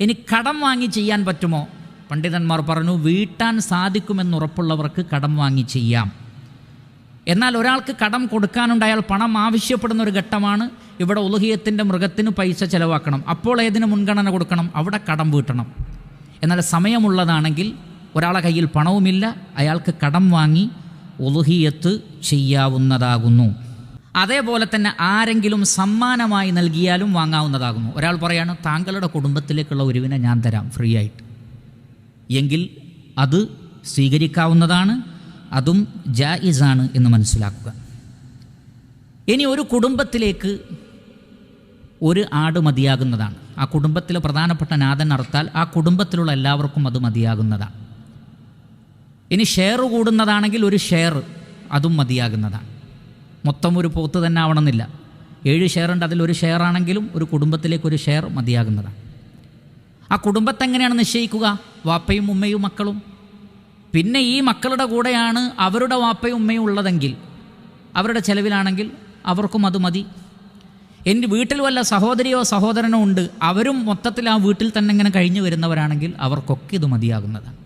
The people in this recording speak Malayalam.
ഇനി കടം വാങ്ങി ചെയ്യാൻ പറ്റുമോ? പണ്ഡിതന്മാർ പറഞ്ഞു വീട്ടാൻ സാധിക്കുമെന്നുറപ്പുള്ളവർക്ക് കടം വാങ്ങി ചെയ്യാം. എന്നാൽ ഒരാൾക്ക് കടം കൊടുക്കാനുണ്ട് അയാൾ പണം ആവശ്യപ്പെടുന്ന ഒരു ഘട്ടമാണ്. ഇവിടെ ഉലുഹിയത്തിന്റെ മൃഗത്തിന് പൈസ ചിലവാക്കണം. അപ്പോൾ ഏതിന് മുൻഗണന കൊടുക്കണം? അവിടെ കടം വീട്ടണം. എന്നാൽ സമയമുള്ളതാണെങ്കിൽ ഒരാളെ കയ്യിൽ പണവുമില്ല അയാൾക്ക് കടം വാങ്ങി ഉലുഹിയത്ത് ചെയ്യാവുന്നതാകുന്നു. അതേപോലെ തന്നെ ആരെങ്കിലും സമ്മാനമായി നൽകിയാലും വാങ്ങാവുന്നതാകുന്നു. ഒരാൾ പറയാണ് താങ്കളുടെ കുടുംബത്തിലേക്കുള്ള ഒരുവിനെ ഞാൻ തരാം ഫ്രീ ആയിട്ട്. എങ്കിൽ അത് സ്വീകരിക്കാവുന്നതാണ് അതും ജായിസാണ് എന്ന് മനസ്സിലാക്കുക. ഇനി ഒരു കുടുംബത്തിലേക്ക് ഒരു ആട് മതിയാകുന്നതാണ്. ആ കുടുംബത്തിലെ പ്രധാനപ്പെട്ട നാഥൻ അറുത്താൽ ആ കുടുംബത്തിലുള്ള എല്ലാവർക്കും അത് മതിയാകുന്നതാണ്. ഇനി ഷെയർ കൂടുന്നതാണെങ്കിൽ ഒരു ഷെയർ അതും മതിയാകുന്നതാണ്. മൊത്തം ഒരു പോത്ത് തന്നെ ആവണമെന്നില്ല. ഏഴ് ഷെയർ ഉണ്ട്. അതിലൊരു ഷെയർ ആണെങ്കിലും ഒരു കുടുംബത്തിലേക്ക് ഒരു ഷെയർ മതിയാകുന്നതാണ്. ആ കുടുംബത്തെ എങ്ങനെയാണ് നിശ്ചയിക്കുക? വാപ്പയും ഉമ്മയും മക്കളും? പിന്നെ ഈ മക്കളുടെ കൂടെയാണ് അവരുടെ വാപ്പയും ഉമ്മയും ഉള്ളതെങ്കിൽ അവരുടെ ചെലവിലാണെങ്കിൽ അവർക്കും അത് മതി. എന്റെ വീട്ടിൽ വല്ല സഹോദരിയോ സഹോദരനോ ഉണ്ട്. അവരും മൊത്തത്തിൽ ആ വീട്ടിൽ തന്നെ ഇങ്ങനെ കഴിഞ്ഞു വരുന്നവരാണെങ്കിൽ അവർക്കൊക്കെ ഇത് മതിയാകുന്നതാണ്.